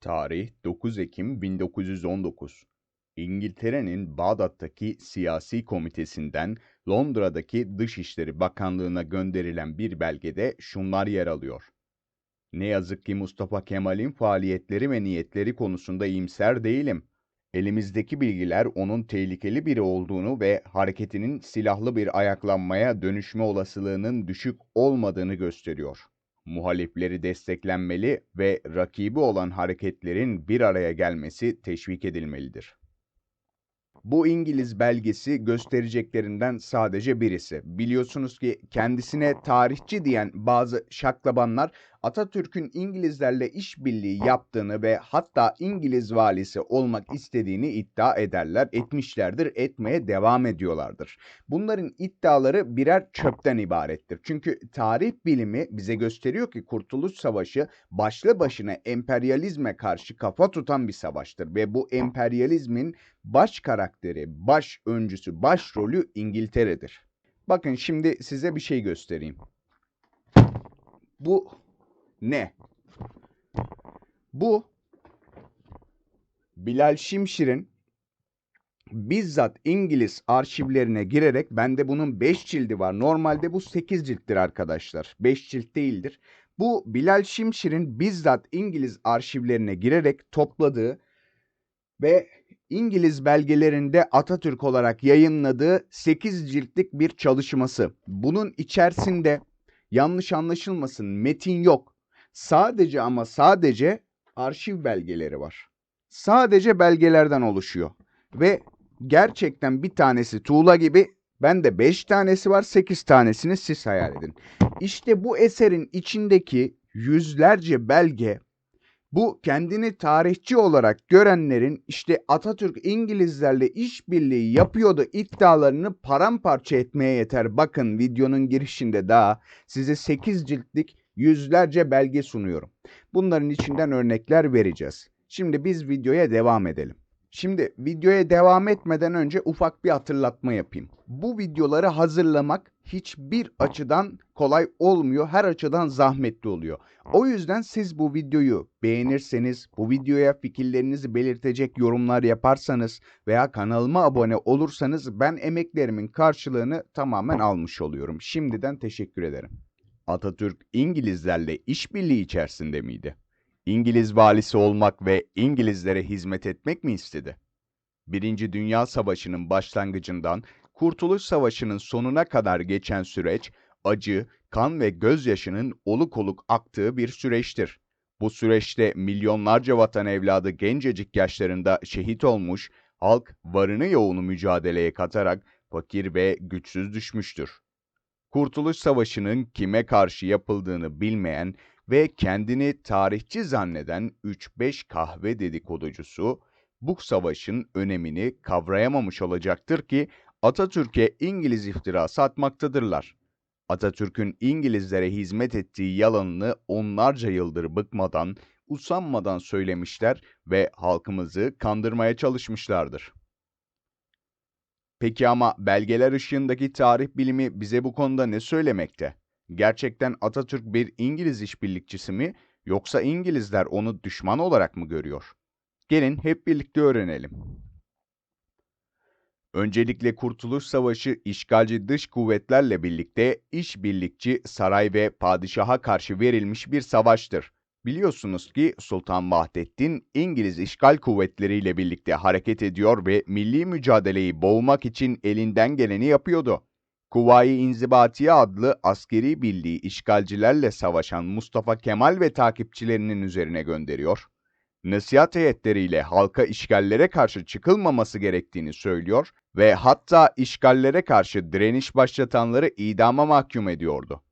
Tarih 9 Ekim 1919. İngiltere'nin Bağdat'taki siyasi komitesinden Londra'daki Dışişleri Bakanlığı'na gönderilen bir belgede şunlar yer alıyor. Ne yazık ki Mustafa Kemal'in faaliyetleri ve niyetleri konusunda iyimser değilim. Elimizdeki bilgiler onun tehlikeli biri olduğunu ve hareketinin silahlı bir ayaklanmaya dönüşme olasılığının düşük olmadığını gösteriyor. Muhalifleri desteklenmeli ve rakibi olan hareketlerin bir araya gelmesi teşvik edilmelidir. Bu İngiliz belgesi göstereceklerinden sadece birisi. Biliyorsunuz ki kendisine tarihçi diyen bazı şaklabanlar Atatürk'ün İngilizlerle işbirliği yaptığını ve hatta İngiliz valisi olmak istediğini iddia ederler, etmişlerdir, etmeye devam ediyorlardır. Bunların iddiaları birer çöpten ibarettir. Çünkü tarih bilimi bize gösteriyor ki Kurtuluş Savaşı başlı başına emperyalizme karşı kafa tutan bir savaştır ve bu emperyalizmin baş karakteri, baş öncüsü, baş rolü İngiltere'dir. Bakın şimdi size bir şey göstereyim. Bu ne? Bu Bilal Şimşir'in bizzat İngiliz arşivlerine girerek bende bunun 5 cildi var. Normalde bu 8 cilttir arkadaşlar. 5 cilt değildir. Bu Bilal Şimşir'in bizzat İngiliz arşivlerine girerek topladığı ve İngiliz belgelerinde Atatürk olarak yayınladığı 8 ciltlik bir çalışması. Bunun içerisinde yanlış anlaşılmasın metin yok. Sadece ama sadece arşiv belgeleri var. Sadece belgelerden oluşuyor. Ve gerçekten bir tanesi tuğla gibi ben de 5 tanesi var 8 tanesini siz hayal edin. İşte bu eserin içindeki yüzlerce belge bu kendini tarihçi olarak görenlerin işte Atatürk İngilizlerle işbirliği yapıyordu iddialarını paramparça etmeye yeter. Bakın videonun girişinde daha size 8 ciltlik yüzlerce belge sunuyorum. Bunların içinden örnekler vereceğiz. Şimdi biz videoya devam edelim. Şimdi videoya devam etmeden önce ufak bir hatırlatma yapayım. Bu videoları hazırlamak hiçbir açıdan kolay olmuyor. Her açıdan zahmetli oluyor. O yüzden siz bu videoyu beğenirseniz, bu videoya fikirlerinizi belirtecek yorumlar yaparsanız veya kanalıma abone olursanız ben emeklerimin karşılığını tamamen almış oluyorum. Şimdiden teşekkür ederim. Atatürk İngilizlerle işbirliği içerisinde miydi? İngiliz valisi olmak ve İngilizlere hizmet etmek mi istedi? Birinci Dünya Savaşı'nın başlangıcından Kurtuluş Savaşı'nın sonuna kadar geçen süreç, acı, kan ve gözyaşının oluk oluk aktığı bir süreçtir. Bu süreçte milyonlarca vatan evladı gencecik yaşlarında şehit olmuş, halk varını yoğunu mücadeleye katarak fakir ve güçsüz düşmüştür. Kurtuluş Savaşı'nın kime karşı yapıldığını bilmeyen ve kendini tarihçi zanneden 3-5 kahve dedikoducusu bu savaşın önemini kavrayamamış olacaktır ki Atatürk'e İngiliz iftirası atmaktadırlar. Atatürk'ün İngilizlere hizmet ettiği yalanını onlarca yıldır bıkmadan, usanmadan söylemişler ve halkımızı kandırmaya çalışmışlardır. Peki ama belgeler ışığındaki tarih bilimi bize bu konuda ne söylemekte? Gerçekten Atatürk bir İngiliz işbirlikçisi mi yoksa İngilizler onu düşman olarak mı görüyor? Gelin hep birlikte öğrenelim. Öncelikle Kurtuluş Savaşı işgalci dış kuvvetlerle birlikte işbirlikçi saray ve padişaha karşı verilmiş bir savaştır. Biliyorsunuz ki Sultan Vahdettin İngiliz işgal kuvvetleriyle birlikte hareket ediyor ve milli mücadeleyi boğmak için elinden geleni yapıyordu. Kuvayi İnzibatiye adlı askeri birliği işgalcilerle savaşan Mustafa Kemal ve takipçilerinin üzerine gönderiyor. Nasihat heyetleriyle halka işgallere karşı çıkılmaması gerektiğini söylüyor ve hatta işgallere karşı direniş başlatanları idama mahkum ediyordu.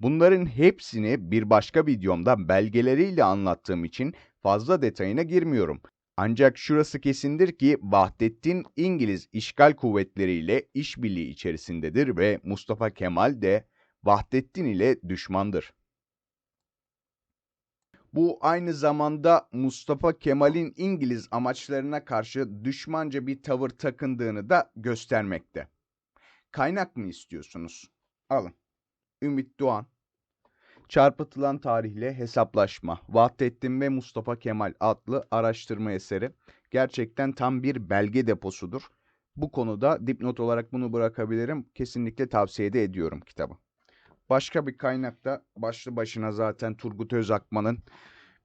Bunların hepsini bir başka videomda belgeleriyle anlattığım için fazla detayına girmiyorum. Ancak şurası kesindir ki Vahdettin İngiliz işgal kuvvetleriyle işbirliği içerisindedir ve Mustafa Kemal de Vahdettin ile düşmandır. Bu aynı zamanda Mustafa Kemal'in İngiliz amaçlarına karşı düşmanca bir tavır takındığını da göstermekte. Kaynak mı istiyorsunuz? Alın. Ümit Doğan. Çarpıtılan tarihle hesaplaşma. Vahdettin ve Mustafa Kemal adlı araştırma eseri. Gerçekten tam bir belge deposudur. Bu konuda dipnot olarak bunu bırakabilirim. Kesinlikle tavsiye de ediyorum kitabı. Başka bir kaynakta başlı başına zaten Turgut Özakman'ın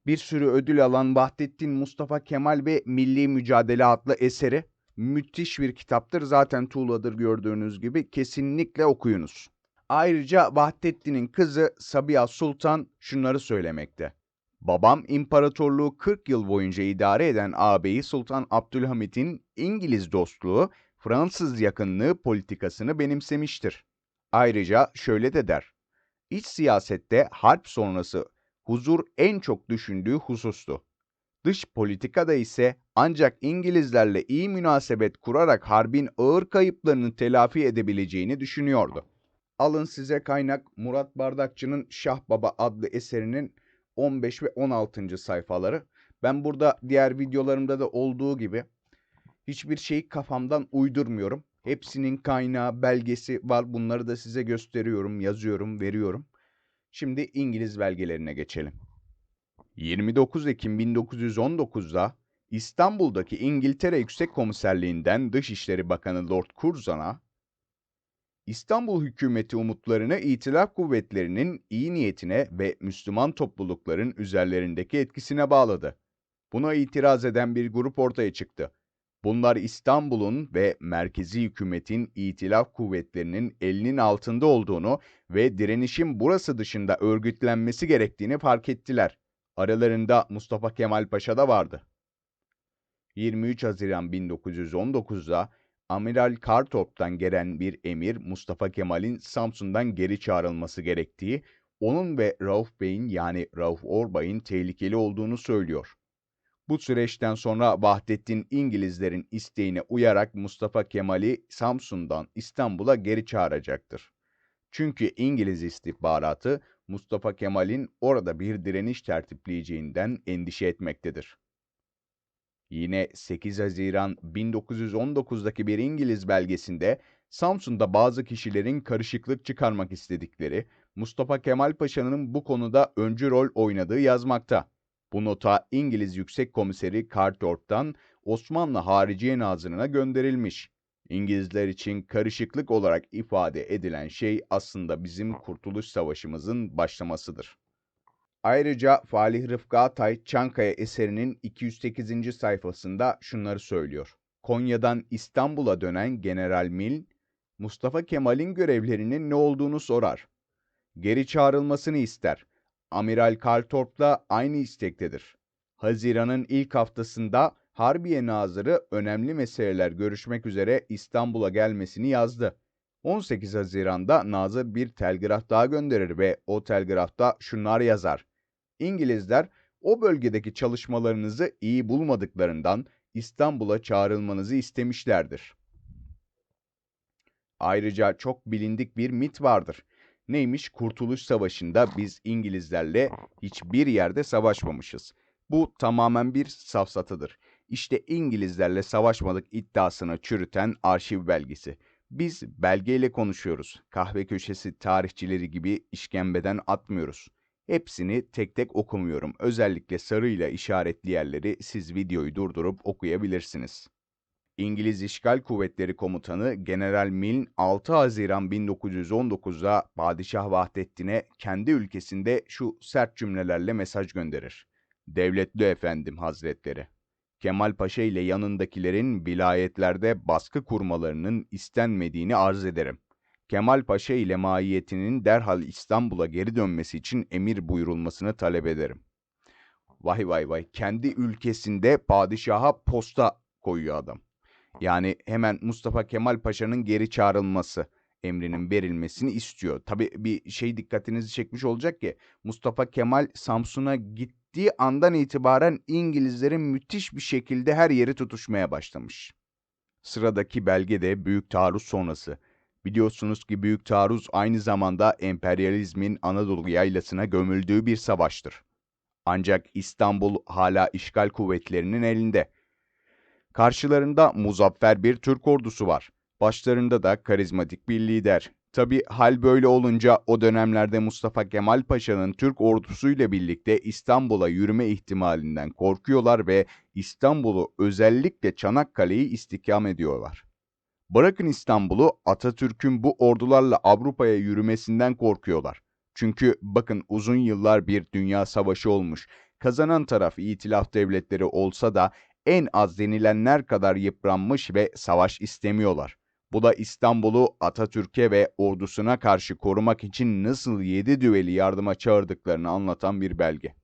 bir sürü ödül alan Vahdettin Mustafa Kemal ve Milli Mücadele adlı eseri müthiş bir kitaptır. Zaten tuğladır gördüğünüz gibi kesinlikle okuyunuz. Ayrıca Vahdettin'in kızı Sabiha Sultan şunları söylemekte. Babam imparatorluğu 40 yıl boyunca idare eden ağabeyi Sultan Abdülhamit'in İngiliz dostluğu, Fransız yakınlığı politikasını benimsemiştir. Ayrıca şöyle de der. İç siyasette harp sonrası huzur en çok düşündüğü husustu. Dış politikada ise ancak İngilizlerle iyi münasebet kurarak harbin ağır kayıplarını telafi edebileceğini düşünüyordu. Alın size kaynak Murat Bardakçı'nın Şah Baba adlı eserinin 15 ve 16. sayfaları. Ben burada diğer videolarımda da olduğu gibi hiçbir şeyi kafamdan uydurmuyorum. Hepsinin kaynağı, belgesi var. Bunları da size gösteriyorum, yazıyorum, veriyorum. Şimdi İngiliz belgelerine geçelim. 29 Ekim 1919'da İstanbul'daki İngiltere Yüksek Komiserliğinden Dışişleri Bakanı Lord Curzon'a İstanbul hükümeti umutlarını İtilaf kuvvetlerinin iyi niyetine ve Müslüman toplulukların üzerlerindeki etkisine bağladı. Buna itiraz eden bir grup ortaya çıktı. Bunlar İstanbul'un ve merkezi hükümetin İtilaf kuvvetlerinin elinin altında olduğunu ve direnişin burası dışında örgütlenmesi gerektiğini fark ettiler. Aralarında Mustafa Kemal Paşa da vardı. 23 Haziran 1919'da Amiral Kartorp'tan gelen bir emir Mustafa Kemal'in Samsun'dan geri çağrılması gerektiği, onun ve Rauf Bey'in yani Rauf Orbay'ın tehlikeli olduğunu söylüyor. Bu süreçten sonra Vahdettin İngilizlerin isteğine uyarak Mustafa Kemal'i Samsun'dan İstanbul'a geri çağıracaktır. Çünkü İngiliz istihbaratı Mustafa Kemal'in orada bir direniş tertipleyeceğinden endişe etmektedir. Yine 8 Haziran 1919'daki bir İngiliz belgesinde Samsun'da bazı kişilerin karışıklık çıkarmak istedikleri, Mustafa Kemal Paşa'nın bu konuda öncü rol oynadığı yazmakta. Bu nota İngiliz Yüksek Komiseri Cartorp'tan Osmanlı Hariciye Nazırı'na gönderilmiş. İngilizler için karışıklık olarak ifade edilen şey aslında bizim Kurtuluş Savaşımızın başlamasıdır. Ayrıca Falih Rıfkı Atay Çankaya eserinin 208. sayfasında şunları söylüyor. Konya'dan İstanbul'a dönen General Mil, Mustafa Kemal'in görevlerinin ne olduğunu sorar. Geri çağrılmasını ister. Amiral Kartorp'la aynı istektedir. Haziran'ın ilk haftasında Harbiye Nazırı önemli meseleler görüşmek üzere İstanbul'a gelmesini yazdı. 18 Haziran'da Nazır bir telgraf daha gönderir ve o telgrafta şunlar yazar. İngilizler o bölgedeki çalışmalarınızı iyi bulmadıklarından İstanbul'a çağrılmanızı istemişlerdir. Ayrıca çok bilindik bir mit vardır. Neymiş? Kurtuluş Savaşı'nda biz İngilizlerle hiçbir yerde savaşmamışız. Bu tamamen bir safsatıdır. İşte İngilizlerle savaşmadık iddiasını çürüten arşiv belgesi. Biz belgeyle konuşuyoruz. Kahve köşesi tarihçileri gibi işkembeden atmıyoruz. Hepsini tek tek okumuyorum. Özellikle sarıyla işaretli yerleri siz videoyu durdurup okuyabilirsiniz. İngiliz İşgal Kuvvetleri Komutanı General Milne 6 Haziran 1919'da Padişah Vahdettin'e kendi ülkesinde şu sert cümlelerle mesaj gönderir. Devletli efendim hazretleri. Kemal Paşa ile yanındakilerin vilayetlerde baskı kurmalarının istenmediğini arz ederim. Kemal Paşa ile mahiyetinin derhal İstanbul'a geri dönmesi için emir buyurulmasını talep ederim. Vay vay vay kendi ülkesinde padişaha posta koyuyor adam. Yani hemen Mustafa Kemal Paşa'nın geri çağrılması emrinin verilmesini istiyor. Tabii bir şey dikkatinizi çekmiş olacak ki Mustafa Kemal Samsun'a gittiği andan itibaren İngilizlerin müthiş bir şekilde her yeri tutuşmaya başlamış. Sıradaki belge de Büyük Taarruz sonrası. Biliyorsunuz ki Büyük Taarruz aynı zamanda emperyalizmin Anadolu yaylasına gömüldüğü bir savaştır. Ancak İstanbul hala işgal kuvvetlerinin elinde. Karşılarında muzaffer bir Türk ordusu var. Başlarında da karizmatik bir lider. Tabi hal böyle olunca o dönemlerde Mustafa Kemal Paşa'nın Türk ordusuyla birlikte İstanbul'a yürüme ihtimalinden korkuyorlar ve İstanbul'u özellikle Çanakkale'yi istikam ediyorlar. Bırakın İstanbul'u Atatürk'ün bu ordularla Avrupa'ya yürümesinden korkuyorlar. Çünkü bakın uzun yıllar bir dünya savaşı olmuş. Kazanan taraf itilaf devletleri olsa da en az denilenler kadar yıpranmış ve savaş istemiyorlar. Bu da İstanbul'u Atatürk'e ve ordusuna karşı korumak için nasıl yedi düveli yardıma çağırdıklarını anlatan bir belge.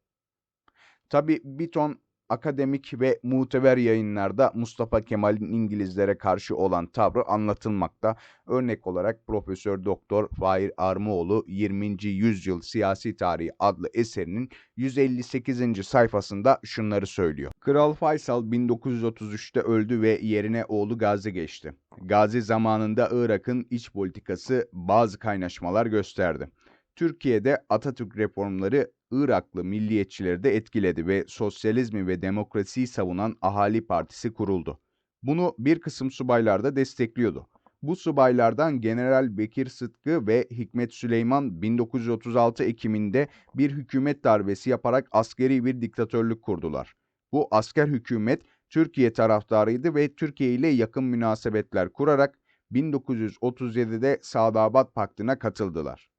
Tabi bir ton akademik ve muteber yayınlarda Mustafa Kemal'in İngilizlere karşı olan tavrı anlatılmakta. Örnek olarak Profesör Doktor Fahir Armuoğlu 20. Yüzyıl Siyasi Tarihi adlı eserinin 158. sayfasında şunları söylüyor. Kral Faysal 1933'te öldü ve yerine oğlu Gazi geçti. Gazi zamanında Irak'ın iç politikası bazı kaynaşmalar gösterdi. Türkiye'de Atatürk reformları Iraklı milliyetçileri de etkiledi ve sosyalizmi ve demokrasiyi savunan Ahali Partisi kuruldu. Bunu bir kısım subaylar da destekliyordu. Bu subaylardan General Bekir Sıtkı ve Hikmet Süleyman 1936 Ekim'inde bir hükümet darbesi yaparak askeri bir diktatörlük kurdular. Bu asker hükümet Türkiye taraftarıydı ve Türkiye ile yakın münasebetler kurarak 1937'de Sadabat Paktı'na katıldılar.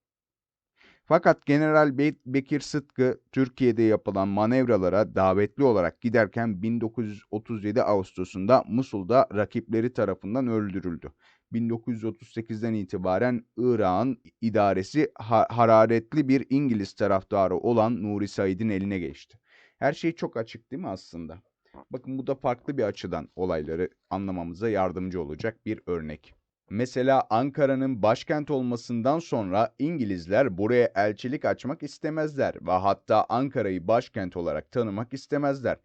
Fakat General Be Bekir Sıtkı Türkiye'de yapılan manevralara davetli olarak giderken 1937 Ağustos'unda Musul'da rakipleri tarafından öldürüldü. 1938'den itibaren Irak'ın idaresi ha hararetli bir İngiliz taraftarı olan Nuri Said'in eline geçti. Her şey çok açık değil mi aslında? Bakın bu da farklı bir açıdan olayları anlamamıza yardımcı olacak bir örnek. Mesela Ankara'nın başkent olmasından sonra İngilizler buraya elçilik açmak istemezler ve hatta Ankara'yı başkent olarak tanımak istemezler.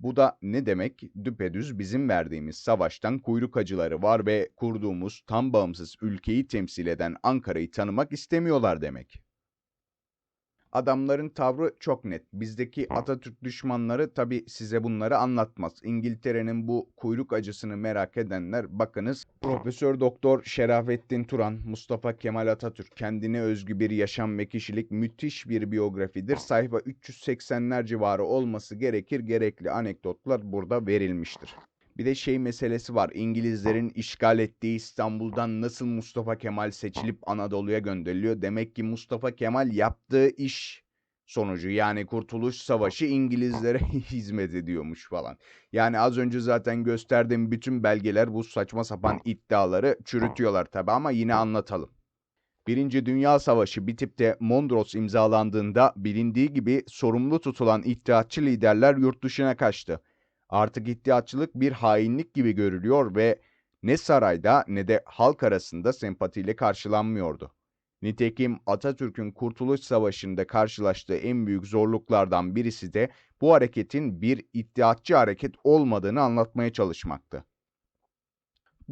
Bu da ne demek? Düpedüz bizim verdiğimiz savaştan kuyruk acıları var ve kurduğumuz tam bağımsız ülkeyi temsil eden Ankara'yı tanımak istemiyorlar demek. Adamların tavrı çok net. Bizdeki Atatürk düşmanları tabi size bunları anlatmaz. İngiltere'nin bu kuyruk acısını merak edenler bakınız Profesör Doktor Şerafettin Turan, Mustafa Kemal Atatürk kendine özgü bir yaşam ve kişilik müthiş bir biyografidir. Sayfa 380'ler civarı olması gerekir. Gerekli anekdotlar burada verilmiştir. Bir de şey meselesi var. İngilizlerin işgal ettiği İstanbul'dan nasıl Mustafa Kemal seçilip Anadolu'ya gönderiliyor? Demek ki Mustafa Kemal yaptığı iş sonucu yani Kurtuluş Savaşı İngilizlere hizmet ediyormuş falan. Yani az önce zaten gösterdiğim bütün belgeler bu saçma sapan iddiaları çürütüyorlar tabi ama yine anlatalım. Birinci Dünya Savaşı bitip de Mondros imzalandığında bilindiği gibi sorumlu tutulan iddiatçı liderler yurt dışına kaçtı. Artık iddiatçılık bir hainlik gibi görülüyor ve ne sarayda ne de halk arasında sempatiyle karşılanmıyordu. Nitekim Atatürk'ün Kurtuluş Savaşı'nda karşılaştığı en büyük zorluklardan birisi de bu hareketin bir iddiatçı hareket olmadığını anlatmaya çalışmaktı.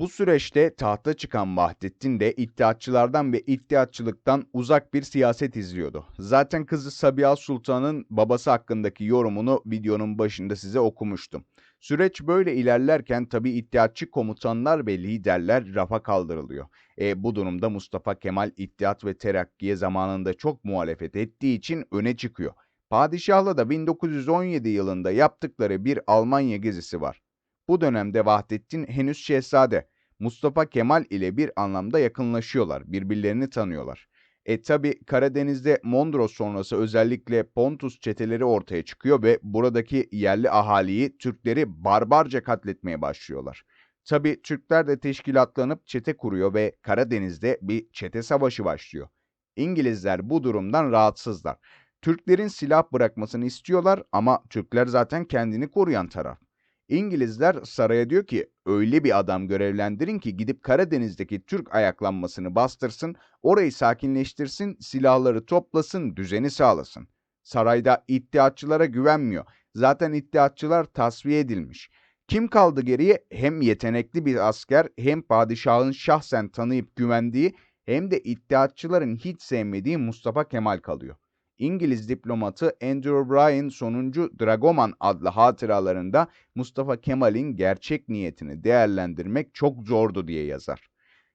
Bu süreçte tahta çıkan Vahdettin de iddiatçılardan ve iddiatçılıktan uzak bir siyaset izliyordu. Zaten kızı Sabiha Sultan'ın babası hakkındaki yorumunu videonun başında size okumuştum. Süreç böyle ilerlerken tabi iddiatçı komutanlar ve liderler rafa kaldırılıyor. E, bu durumda Mustafa Kemal İttihat ve Terakkiye zamanında çok muhalefet ettiği için öne çıkıyor. Padişahla da 1917 yılında yaptıkları bir Almanya gezisi var. Bu dönemde Vahdettin henüz şehzade. Mustafa Kemal ile bir anlamda yakınlaşıyorlar, birbirlerini tanıyorlar. E tabi Karadeniz'de Mondros sonrası özellikle Pontus çeteleri ortaya çıkıyor ve buradaki yerli ahaliyi Türkleri barbarca katletmeye başlıyorlar. Tabi Türkler de teşkilatlanıp çete kuruyor ve Karadeniz'de bir çete savaşı başlıyor. İngilizler bu durumdan rahatsızlar. Türklerin silah bırakmasını istiyorlar ama Türkler zaten kendini koruyan taraf. İngilizler saraya diyor ki öyle bir adam görevlendirin ki gidip Karadeniz'deki Türk ayaklanmasını bastırsın, orayı sakinleştirsin, silahları toplasın, düzeni sağlasın. Sarayda iddiatçılara güvenmiyor. Zaten iddiatçılar tasfiye edilmiş. Kim kaldı geriye? Hem yetenekli bir asker hem padişahın şahsen tanıyıp güvendiği hem de iddiatçıların hiç sevmediği Mustafa Kemal kalıyor. İngiliz diplomatı Andrew Bryan sonuncu Dragoman adlı hatıralarında Mustafa Kemal'in gerçek niyetini değerlendirmek çok zordu diye yazar.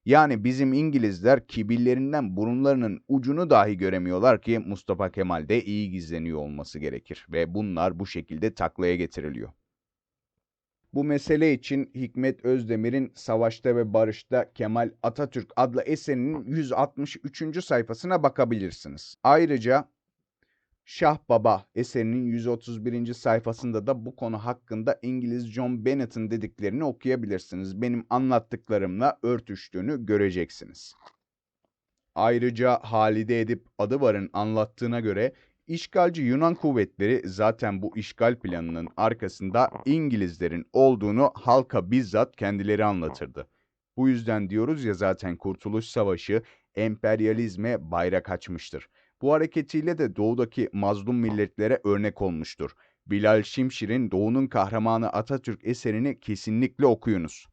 Yani bizim İngilizler kibirlerinden burunlarının ucunu dahi göremiyorlar ki Mustafa Kemal'de iyi gizleniyor olması gerekir ve bunlar bu şekilde taklaya getiriliyor. Bu mesele için Hikmet Özdemir'in Savaşta ve Barış'ta Kemal Atatürk adlı eserinin 163. sayfasına bakabilirsiniz. Ayrıca Şah Baba eserinin 131. sayfasında da bu konu hakkında İngiliz John Bennett'ın dediklerini okuyabilirsiniz. Benim anlattıklarımla örtüştüğünü göreceksiniz. Ayrıca Halide Edip Adıvar'ın anlattığına göre işgalci Yunan kuvvetleri zaten bu işgal planının arkasında İngilizlerin olduğunu halka bizzat kendileri anlatırdı. Bu yüzden diyoruz ya zaten Kurtuluş Savaşı emperyalizme bayrak açmıştır. Bu hareketiyle de doğudaki mazlum milletlere örnek olmuştur. Bilal Şimşir'in Doğu'nun Kahramanı Atatürk eserini kesinlikle okuyunuz.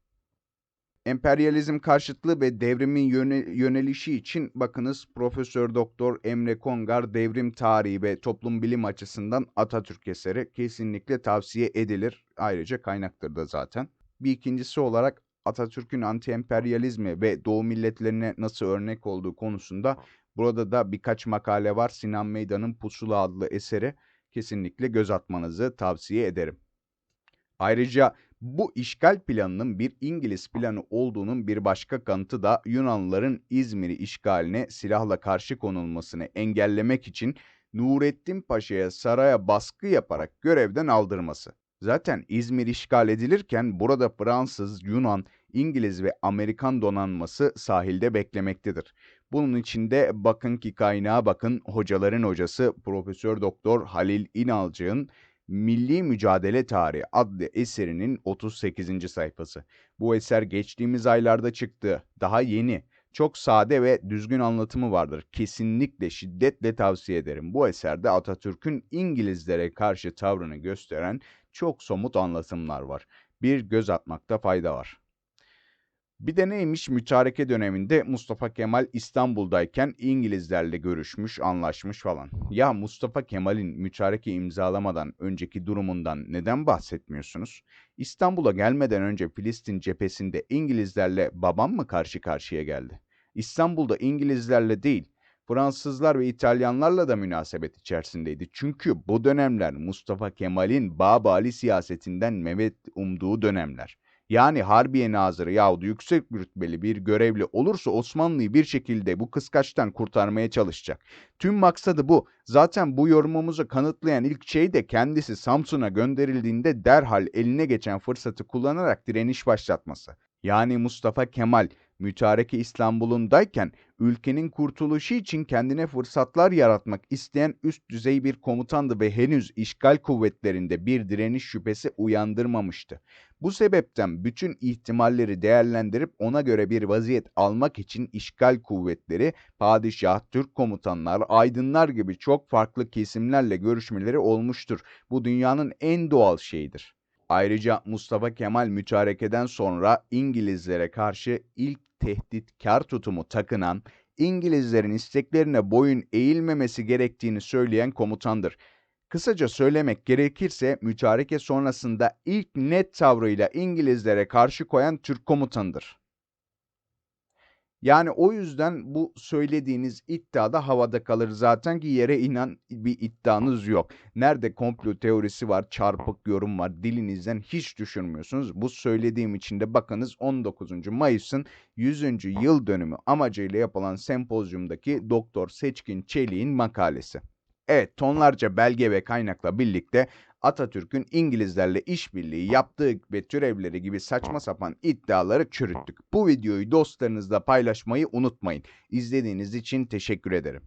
Emperyalizm karşıtlığı ve devrimin yönelişi için bakınız Profesör Doktor Emre Kongar Devrim Tarihi ve Toplum Bilim açısından Atatürk eseri kesinlikle tavsiye edilir. Ayrıca kaynaktır da zaten. Bir ikincisi olarak Atatürk'ün anti-emperyalizmi ve Doğu milletlerine nasıl örnek olduğu konusunda burada da birkaç makale var. Sinan Meydan'ın Pusula adlı eseri kesinlikle göz atmanızı tavsiye ederim. Ayrıca bu işgal planının bir İngiliz planı olduğunun bir başka kanıtı da Yunanlıların İzmir'i işgaline silahla karşı konulmasını engellemek için Nurettin Paşa'ya saraya baskı yaparak görevden aldırması. Zaten İzmir işgal edilirken burada Fransız, Yunan, İngiliz ve Amerikan donanması sahilde beklemektedir. Bunun içinde bakın ki kaynağa bakın hocaların hocası Profesör Doktor Halil İnalcık'ın Milli Mücadele Tarihi adlı eserinin 38. sayfası. Bu eser geçtiğimiz aylarda çıktı. Daha yeni. Çok sade ve düzgün anlatımı vardır. Kesinlikle şiddetle tavsiye ederim. Bu eserde Atatürk'ün İngilizlere karşı tavrını gösteren çok somut anlatımlar var. Bir göz atmakta fayda var. Bir de neymiş mütareke döneminde Mustafa Kemal İstanbul'dayken İngilizlerle görüşmüş, anlaşmış falan. Ya Mustafa Kemal'in mütareke imzalamadan önceki durumundan neden bahsetmiyorsunuz? İstanbul'a gelmeden önce Filistin cephesinde İngilizlerle babam mı karşı karşıya geldi? İstanbul'da İngilizlerle değil, Fransızlar ve İtalyanlarla da münasebet içerisindeydi. Çünkü bu dönemler Mustafa Kemal'in Babali siyasetinden Mehmet umduğu dönemler. Yani Harbiye Nazırı yahut yüksek rütbeli bir görevli olursa Osmanlı'yı bir şekilde bu kıskaçtan kurtarmaya çalışacak. Tüm maksadı bu. Zaten bu yorumumuzu kanıtlayan ilk şey de kendisi Samsun'a gönderildiğinde derhal eline geçen fırsatı kullanarak direniş başlatması. Yani Mustafa Kemal mütareke İstanbul'undayken ülkenin kurtuluşu için kendine fırsatlar yaratmak isteyen üst düzey bir komutandı ve henüz işgal kuvvetlerinde bir direniş şüphesi uyandırmamıştı. Bu sebepten bütün ihtimalleri değerlendirip ona göre bir vaziyet almak için işgal kuvvetleri, padişah, Türk komutanlar, aydınlar gibi çok farklı kesimlerle görüşmeleri olmuştur. Bu dünyanın en doğal şeyidir. Ayrıca Mustafa Kemal mütarekeden sonra İngilizlere karşı ilk tehditkar tutumu takınan, İngilizlerin isteklerine boyun eğilmemesi gerektiğini söyleyen komutandır. Kısaca söylemek gerekirse mütareke sonrasında ilk net tavrıyla İngilizlere karşı koyan Türk komutanıdır. Yani o yüzden bu söylediğiniz iddia da havada kalır zaten ki yere inen bir iddianız yok. Nerede komplo teorisi var, çarpık yorum var, dilinizden hiç düşürmüyorsunuz. Bu söylediğim için de bakınız 19. Mayıs'ın 100. yıl dönümü amacıyla yapılan sempozyumdaki Doktor Seçkin Çelik'in makalesi. Evet tonlarca belge ve kaynakla birlikte Atatürk'ün İngilizlerle işbirliği yaptığı ve türevleri gibi saçma sapan iddiaları çürüttük. Bu videoyu dostlarınızla paylaşmayı unutmayın. İzlediğiniz için teşekkür ederim.